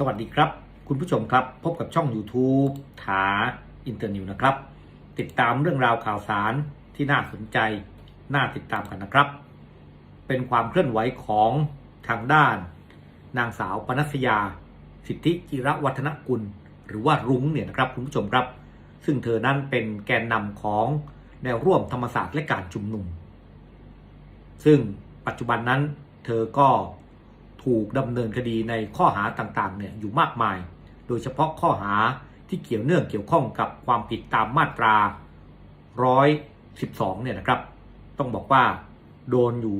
สวัสดีครับ คุณผู้ชมครับ พบกับช่อง YouTube ถาอินเตอร์นิวนะครับ ติดตามเรื่องราวข่าวสารที่น่าสนใจ น่าติดตามกันนะครับ เป็นความเคลื่อนไหวของทางด้าน นางสาวปนัสยา สิทธิจิระวัฒนกุล หรือว่ารุ้งเนี่ยนะครับคุณผู้ชมครับ ซึ่งเธอนั้นเป็นแกนนำของแนวร่วมธรรมศาสตร์และการชุมนุม ซึ่งปัจจุบันนั้นเธอก็ ถูกดำเนินคดีในข้อหาต่างๆเนี่ยอยู่มากมาย โดยเฉพาะข้อหาที่เกี่ยวเนื่องเกี่ยวข้องกับความผิดตามมาตรา 112 เนี่ยนะครับ ต้องบอกว่าโดนอยู่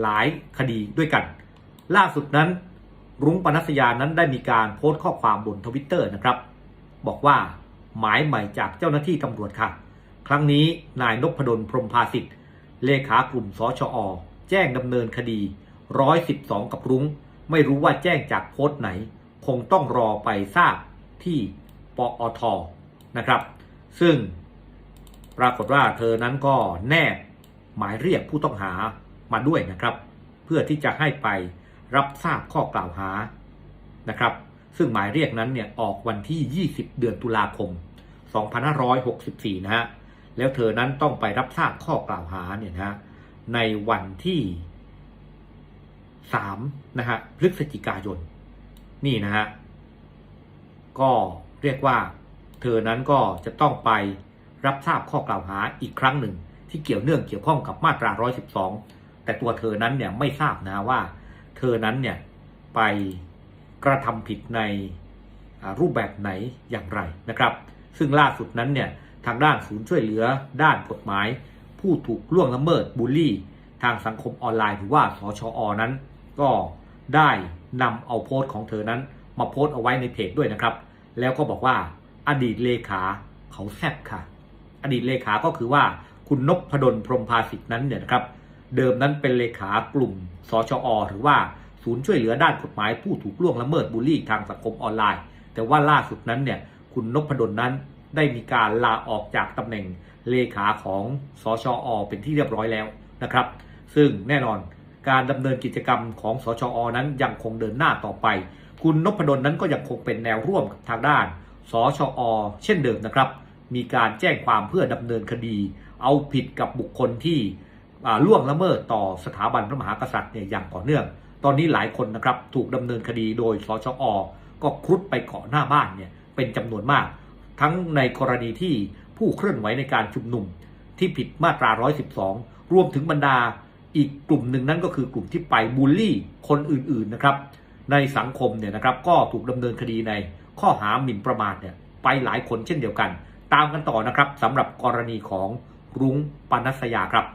หลายคดีด้วยกัน ล่าสุดนั้น รุ้งปนัสยานั้นได้มีการโพสต์ข้อความบนทวิตเตอร์นะครับ บอกว่าหมายใหม่จากเจ้าหน้าที่ตำรวจค่ะ ครั้งนี้นายนพดลพรมภาสิทธิ์เลขากลุ่มสชอ แจ้งดำเนินคดี 112กับรุ้ง ไม่รู้ว่าแจ้งจากโพสต์ไหน คงต้องรอไปทราบที่ปอทนะครับ ซึ่งปรากฏว่าเธอนั้นก็แนบหมายเรียกผู้ต้องหามาด้วยนะครับ เพื่อที่จะให้ไปรับทราบข้อกล่าวหานะครับ ซึ่งหมายเรียกนั้นเนี่ยออกวันที่ 20 เดือนตุลาคม 2564 นะฮะแล้วเธอนั้นต้องไปรับทราบข้อกล่าวหาเนี่ยนะฮะในวันที่ สามนะฮะพฤศจิกายน นี่นะฮะ ก็เรียกว่า เธอนั้นก็จะต้องไปรับทราบข้อกล่าวหาอีกครั้งหนึ่ง ที่เกี่ยวเนื่องเกี่ยวข้องกับมาตรา 112 แต่ตัวเธอนั้นเนี่ยไม่ทราบนะว่า เธอนั้นเนี่ยไปกระทำผิดในรูปแบบไหนอย่างไรนะครับ ซึ่งล่าสุดนั้นเนี่ยทางด้านศูนย์ช่วยเหลือด้านกฎหมาย ผู้ถูกล่วงละเมิดบูลลี่ ทางสังคมออนไลน์หรือว่าสชอนั้น ก็ได้นำเอาโพสต์ของเธอนั้น มาโพสต์เอาไว้ในเพจด้วยนะครับ แล้วก็บอกว่าอดีตเลขาเขาแซบค่ะ อดีตเลขาก็คือว่าคุณนพดลพรมภาสิทธินั้นเนี่ยนะครับ เดิมนั้นเป็นเลขากลุ่มสชอ หรือว่าศูนย์ช่วยเหลือด้านกฎหมายผู้ถูกล่วงละเมิดบูลลี่ทางสังคมออนไลน์ แต่ว่าล่าสุดนั้นเนี่ยคุณนพดลนั้นได้มีการลาออกจากตำแหน่งเลขาของสชอ เป็นที่เรียบร้อยแล้วนะครับ ซึ่งแน่นอน การดำเนินกิจกรรมของสชอนั้นยังคงเดินหน้าต่อไป คุณนพดลนั้นก็ยังคงเป็นแนวร่วมทางด้านสชอเช่นเดิมนะครับ มีการแจ้งความเพื่อดำเนินคดี เอาผิดกับบุคคลที่ล่วงละเมิดต่อสถาบันพระมหากษัตริย์เนี่ยอย่างต่อเนื่อง ตอนนี้หลายคนนะครับถูกดำเนินคดีโดยสชอก็ครุดไปเกาะหน้าบ้านเนี่ยเป็นจำนวนมาก ทั้งในกรณีที่ผู้เคลื่อนไหวในการชุมนุมที่ผิดมาตรา 112 รวมถึงบรรดา อีกกลุ่มหนึ่งนั่นก็คือกลุ่มที่ไปบูลลี่คนอื่นๆนะครับ ในสังคมเนี่ยนะครับก็ถูกดำเนินคดีในข้อหาหมิ่นประมาทเนี่ยไปหลายคนเช่นเดียวกัน ตามกันต่อนะครับสำหรับกรณีของรุ้งปนัสยาครับ